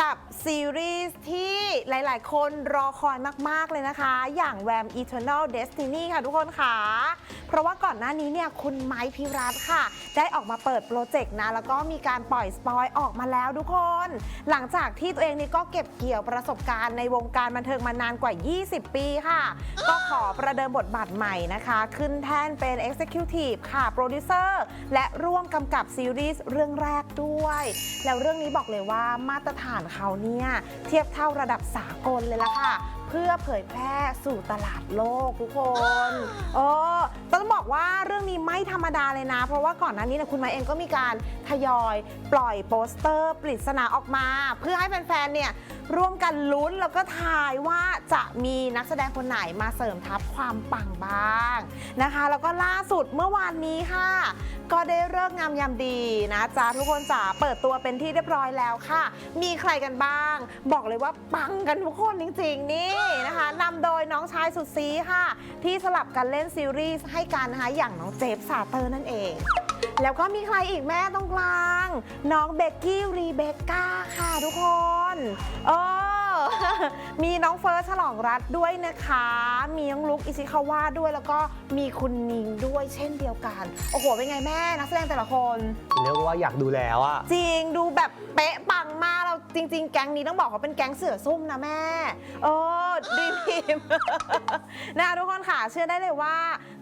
กับซีรีส์ที่หลายๆ คนรอคอยมาก ๆ เลยนะคะ อย่าง Ram Eternal Destiny ค่ะทุกคนค่ะ เพราะว่าก่อนหน้านี้เนี่ยคุณไม้พิรัตค่ะ ได้ออกมาเปิดโปรเจกต์นะ แล้วก็มีการปล่อยสปอยออกมาแล้วทุกคน หลังจากที่ตัวเองนี่ก็เก็บเกี่ยวประสบการณ์ในวงการบันเทิงมานานกว่า 20 ปีค่ะ ก็ขอประเดิมบทบาทใหม่นะคะ ขึ้นแท่นเป็น Executive ค่ะ โปรดิวเซอร์ และร่วมกำกับซีรีส์เรื่องแรกด้วย แล้วเรื่องนี้บอกเลยว่ามาตรฐานเขาเนี่ยเทียบเท่าระดับสากลเลยละค่ะ เพื่อเผยแพร่สู่ตลาดโลกทุกคนเออต้องบอกว่าเรื่องนี้ไม่ธรรมดาเลยนะ เพราะว่าก่อนหน้านี้นะคุณไม้เองก็มีการทยอยปล่อยโปสเตอร์ ปริศนาออกมา เพื่อให้แฟนๆเนี่ยร่วมกันลุ้นแล้วก็ทายว่าจะมีนักแสดงคนไหนมาเสริมทัพความปังบ้างนะคะ แล้วก็ล่าสุดเมื่อวานนี้ค่ะ ก็ได้เลิกงามยามดีนะจ๊ะทุกคนจ๋าเปิดตัวเป็นที่เรียบร้อยแล้วค่ะ มีใครกันบ้าง บอกเลยว่าปังกันทุกคนจริงๆ นี่นะคะนำโดยน้องชายสุดซีค่ะ ที่สลับกันเล่นซีรีส์ให้กันนะคะอย่างน้องเจฟสาเตอร์นั่นเองแล้วก็มีใครอีกแม่ตรงกลาง น้องเบกกี้รีเบคก้าค่ะทุกคน เออ มีน้องเฟิร์สฉลองรัตน์ด้วยนะคะ มีน้องลุกอิชิคาวะด้วยแล้วก็มีคุณนิงด้วยเช่นเดียวกัน โอ้โห เป็นไงแม่นักแสดงแต่ละคน เรียกว่าอยากดูแล้วอะจริงดูแบบเป๊ะปังมากเราจริง ๆ แก๊งนี้ต้องบอกว่าเป็นแก๊งเสือซุ่มนะแม่เออดีทีมนะคะทุกคนค่ะเชื่อได้เลยว่า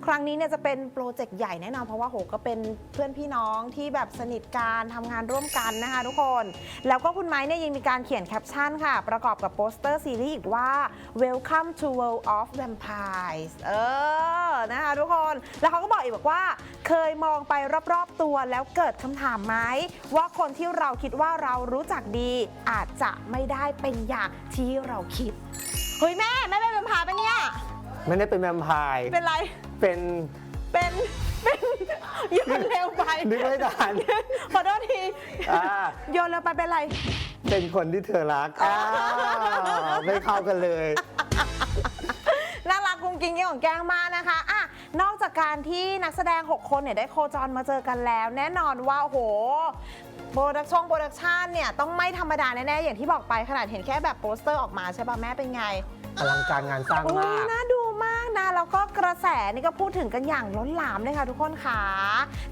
ครั้งนี้เนี่ยจะเป็นโปรเจกต์ใหญ่แน่นอนเพราะว่าโหก็เป็นเพื่อนพี่น้องที่แบบสนิทกันทำงานร่วมกันนะคะ ทุกคน แล้วก็คุณไม้เนี่ยยังมีการเขียนแคปชั่นค่ะ ประกอบกับโปสเตอร์ซีรีส์อีกว่า Welcome to World of Vampires เออ นะคะทุกคน แล้วเขาก็บอกอีกบอกว่า เคยมองไปรอบๆตัวแล้วเกิดคำถามไหม ว่าคนที่เราคิดว่าเรารู้จักดีอาจจะไม่ได้เป็นอย่างที่เราคิด เฮ้ยแม่แม่เป็นแวมไพร์ปะเนี่ย ไม่ได้เป็นแวมไพร์ เป็นไร เป็นเป็นเป็นโยนเร็วไปนึกไม่ทันขอโทษทีอ่า โยนเร็วไปเป็นไร เป็นคนที่เธอรักอ่าไม่เข้ากันเลย น่ารักกุ้งกิ้งเยี่ยของแกล้งมากนะคะอะนอกจากการที่นักแสดง 6 คนเนี่ยได้โคจรมาเจอกันแล้ว แน่นอนว่าโอ้โหโปรดักชั่นโปรดักชันเนี่ยต้องไม่ธรรมดาแน่ๆอย่างที่บอกไปขนาดเห็นแค่แบบโปสเตอร์ออกมาใช่ป่ะแม่เป็นไง อลังการงานสร้างอุ้มายก น่าดู มากนะแล้วก็กระแสนี่ก็พูดถึงกันอย่างล้นหลามเลยค่ะทุกคนค่ะ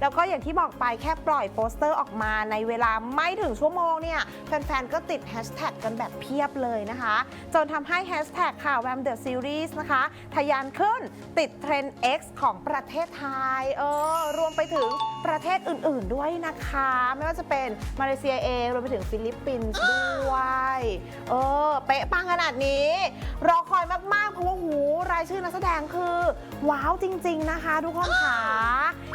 แล้วก็อย่างที่บอกไปแค่ปล่อยโปสเตอร์ออกมาในเวลาไม่ถึงชั่วโมงเนี่ยแฟนๆก็ติดแฮชแท็กกันแบบเพียบเลยนะคะ จนทำให้แฮชแท็กค่ะ Wham The Series นะคะทะยานขึ้นติดเทรนด์ X ของประเทศไทยเออรวมไปถึงประเทศอื่นๆด้วยนะคะ ไม่ว่าจะเป็นมาเลเซียเองรวมไปถึงฟิลิปปินส์ด้วยเออเป๊ะปังขนาดนี้รอคอยมากๆ ชื่อนักแสดงคือ ว้าวจริง ๆนะคะ ทุกคนค่ะ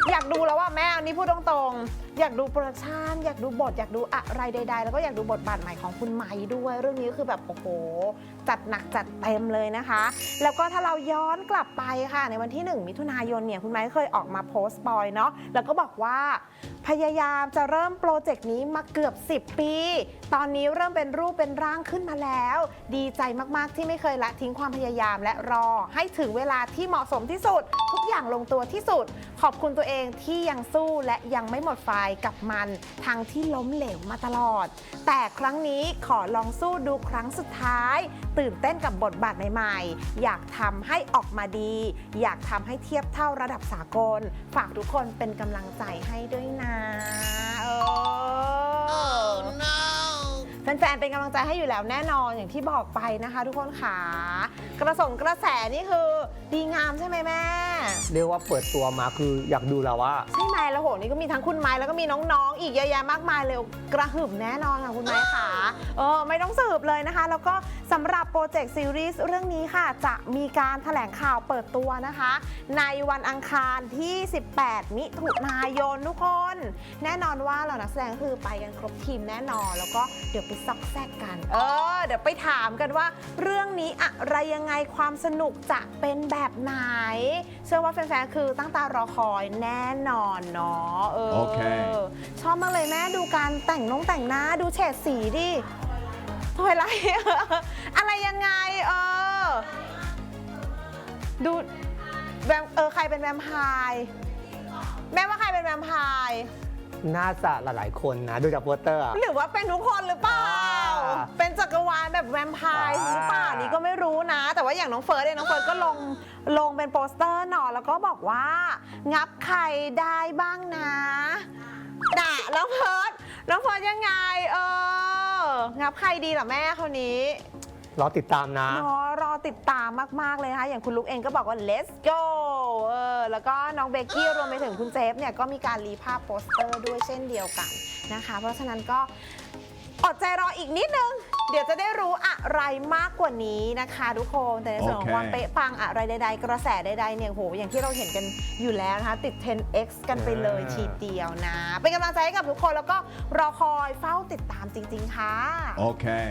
อยากดูแล้วว่าแม่อันนี้พูดตรงๆ อยากดูโปรดักชันอยากดูบท อยากดูอะไรใด ๆ แล้วก็อยากดูบทบาทใหม่ของคุณไม้ด้วย เรื่องนี้คือแบบโอ้โห จัดหนักจัดเต็มเลยนะคะ แล้วก็ถ้าเราย้อนกลับไปค่ะ ในวันที่ 1 มิถุนายนเนี่ยคุณไม้เคยออกมาโพสต์ปอยเนาะแล้วก็บอกว่า พยายามจะเริ่มโปรเจกต์นี้มาเกือบ 10 ปี ตอนนี้เริ่มเป็นรูปเป็นร่างขึ้นมาแล้ว ดีใจมากๆที่ไม่เคยละทิ้งความพยายามและรอ ให้ถึงเวลาที่เหมาะสมที่สุด ทุกอย่างลงตัวที่สุด ขอบคุณตัวเองที่ยังสู้และยังไม่หมดไฟกับมัน ทั้งที่ล้มเหลวมาตลอด แต่ครั้งนี้ขอลองสู้ดูครั้งสุดท้าย ตื่นเต้นกับบทบาทใหม่ๆ อยากทำให้ออกมาดี อยากทำให้เทียบเท่าระดับสากล ฝากทุกคนเป็นกำลังใจให้ด้วยนะ Ah. แฟนๆเป็นกำลังใจให้อยู่แล้วแน่นอนอย่างที่บอกไปนะคะ ทุกคนค่ะกระส่งกระแสนี่คือ ดีงามใช่ไหมแม่ เรียกว่าเปิดตัวมาคืออยากดูแล้วว่า ใช่ไหมแล้วโหนี่ก็มีทั้งคุณไม้แล้วก็มีน้องๆ อีกเยอะแยะมากมายเลยกระหึ่มแน่นอนค่ะคุณไม้ค่ะเออไม่ต้องสืบเลยนะคะ แล้วก็สำหรับโปรเจกต์ซีรีส์เรื่องนี้ค่ะ จะมีการแถลงข่าวเปิดตัวนะคะ ในวันอังคารที่ 18 มิถุนายนทุกคน แน่นอนว่าเหล่านักแสดงคือไปกันครบทีมแน่นอน แล้วก็เดี๋ยวไปซอกแซกกัน เออ เดี๋ยวไปถามกันว่า เรื่องนี้อะไรยังไงความสนุกจะเป็นแบบไหน เชื่อว่าแฟนๆ คือตั้งตารอคอยแน่นอนเนาะเออโอเคชอบมากเลยแม่ดูการแต่งนงแต่งหน้าดูเฉดสีดิถอยไรอะไรยังไง เออ ดูแวมเออใครเป็นแวมไพร์แม่ว่าใครเป็นแวมไพร์ น่าจะหลายๆคนนะ ดูจากโปสเตอร์อะ หรือว่าเป็นทุกคนหรือเปล่า อ่าเป็นแบบแวมไพร์อ่า หรือเปล่านี่ก็ไม่รู้นะ แต่ว่าอย่างน้องเฟิร์สเนี่ยน้องเฟิร์สก็ลงลงเป็นโปสเตอร์หน่อยแล้วก็บอกว่า งับใครได้บ้างนะด่าน้องเฟิร์สน้องเฟิร์สยังไง เออ งับใครดีล่ะแม่คนนี้ รอติดตามนะรอรอติดตามมาก ๆ เลยนะคะ อย่างคุณลุกเองก็บอกว่า let's go เออแล้วก็น้องเบกกี้รวมไปถึงคุณเจฟเนี่ยก็มีการรีภาพโปสเตอร์ด้วยเช่นเดียวกันนะคะ เพราะฉะนั้นก็อดใจรออีกนิดนึง เดี๋ยวจะได้รู้อะไรมากกว่านี้นะคะทุกคนแต่ในส่วนของโอเค ความเป๊ะปังอะไรใด ๆ กระแสใดๆเนี่ยโหอย่างที่เราเห็นกันอยู่แล้วนะคะ ติด 10x กันไปเลยอ่าทีเดียวนะ เป็นกำลังใจให้กับทุกคนแล้วก็รอคอยเฝ้าติดตามจริง ๆ ค่ะ Okay.